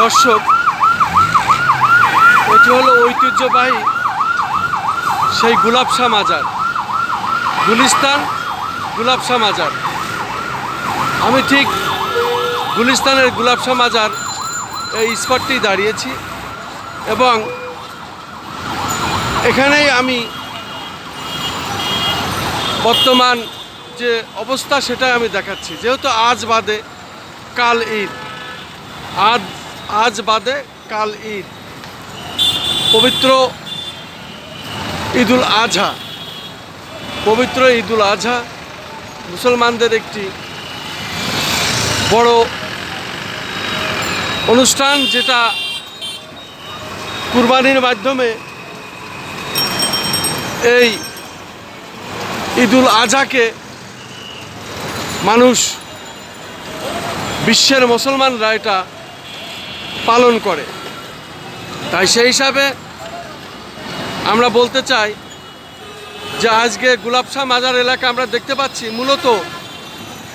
দর্শক, এটি হলো ঐতিহ্যবাহী সেই গুলাবশা মাজার, গুলিস্তান গুলাবশা মাজার। আমি ঠিক গুলিস্তানের গুলাবশা মাজার এই স্পটটি দাঁড়িয়েছি এবং এখানেই আমি বর্তমান যে অবস্থা সেটাই আমি দেখাচ্ছি। যেহেতু আজ বাদে কাল ঈদ। আজ আজ বাদে কাল ঈদ। পবিত্র ঈদুল আজহা। পবিত্র ঈদুল আজহা মুসলমানদের একটি বড় অনুষ্ঠান যেটা কুরবানির মাধ্যমে এই ঈদুল আজহাকে মানুষ, বিশ্বের মুসলমানরা এটা পালন করে। তাই সেই হিসাবে আমরা বলতে চাই যে আজকে গুলাবশাহ মাজার এলাকা আমরা দেখতে পাচ্ছি, মূলত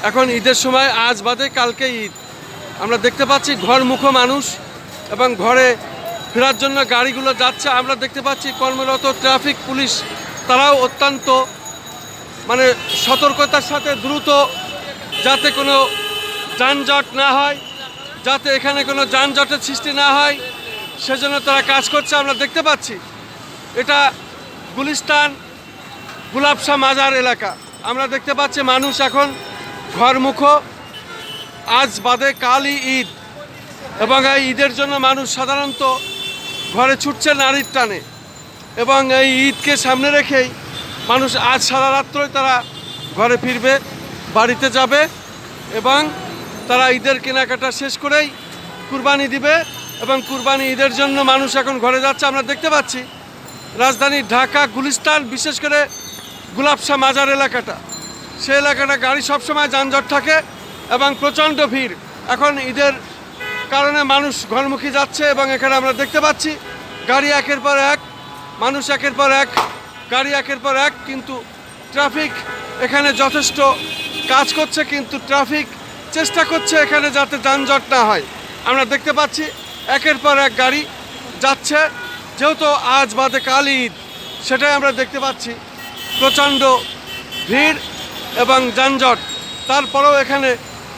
এখন ঈদের সময় আজ বাদে কালকে ঈদ। আমরা দেখতে পাচ্ছি ঘরমুখ মানুষ এবং ঘরে ফেরার জন্য গাড়িগুলো যাচ্ছে। আমরা দেখতে পাচ্ছি কর্মরত ট্রাফিক পুলিশ, তারাও অত্যন্ত মানে সতর্কতার সাথে দ্রুত যাতে কোনো যানজট না হয়। যাতে এখানে কোনো যানজটের সৃষ্টি না হয়, সেজন্য তারা কাজ করছে, আমরা দেখতে পাচ্ছি। এটা গুলিস্তান গুলাবশা মাজার এলাকা। আমরা দেখতে পাচ্ছি মানুষ এখন ঘরমুখ। আজ বাদে কালই ঈদ এবং এই ঈদের জন্য মানুষ সাধারণত ঘরে ছুটছে নারীর টানে এবং এই ঈদকে সামনে রেখেই মানুষ আজ সারা রাত্রই তারা ঘরে ফিরবে, বাড়িতে যাবে এবং তারা ঈদের কেনাকাটা শেষ করেই কুরবানি দিবে এবং কুরবানি ঈদের জন্য মানুষ এখন ঘরে যাচ্ছে, আমরা দেখতে পাচ্ছি। রাজধানী ঢাকা, গুলিস্তান, বিশেষ করে গুলাবশা মাজার এলাকাটা। সে এলাকাটা গাড়ি সবসময় যানজট থাকে এবং প্রচণ্ড ভিড়। এখন ঈদের কারণে মানুষ ঘরমুখী যাচ্ছে এবং এখানে আমরা দেখতে পাচ্ছি, গাড়ি একের পর এক, মানুষ একের পর এক, গাড়ি একের পর এক, কিন্তু ট্রাফিক এখানে যথেষ্ট কাজ করছে, কিন্তু ট্রাফিক চেষ্টা করছে এখানে যাতে যানজট না হয়। আমরা দেখতে পাচ্ছি একের পর এক গাড়ি যাচ্ছে। যেহেতু আজ বাদে কাল ঈদ, সেটাই আমরা দেখতে পাচ্ছি। প্রচণ্ড ভিড় এবং যানজট। তারপরেও এখানে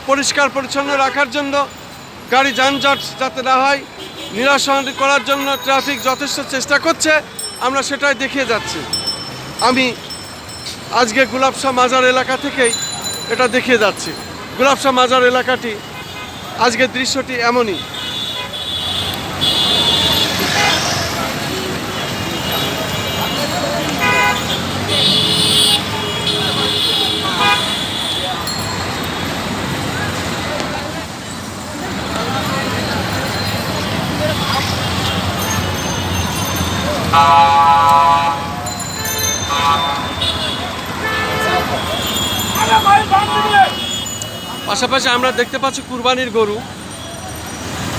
পরিষ্কার পরিচ্ছন্ন রাখার জন্য, গাড়ি যানজট যাতে না হয়, নিরসন করার জন্য ট্রাফিক যথেষ্ট চেষ্টা করছে। আমরা সেটাই দেখিয়ে যাচ্ছি। আমি আজকে গুলাবশা মাজার এলাকা থেকেই এটা দেখিয়ে যাচ্ছি। গুলাবশা মাজার এলাকাটি আজকের দৃশ্যটি এমনই। পাশাপাশি আমরা দেখতে পাচ্ছি কুরবানির গরু।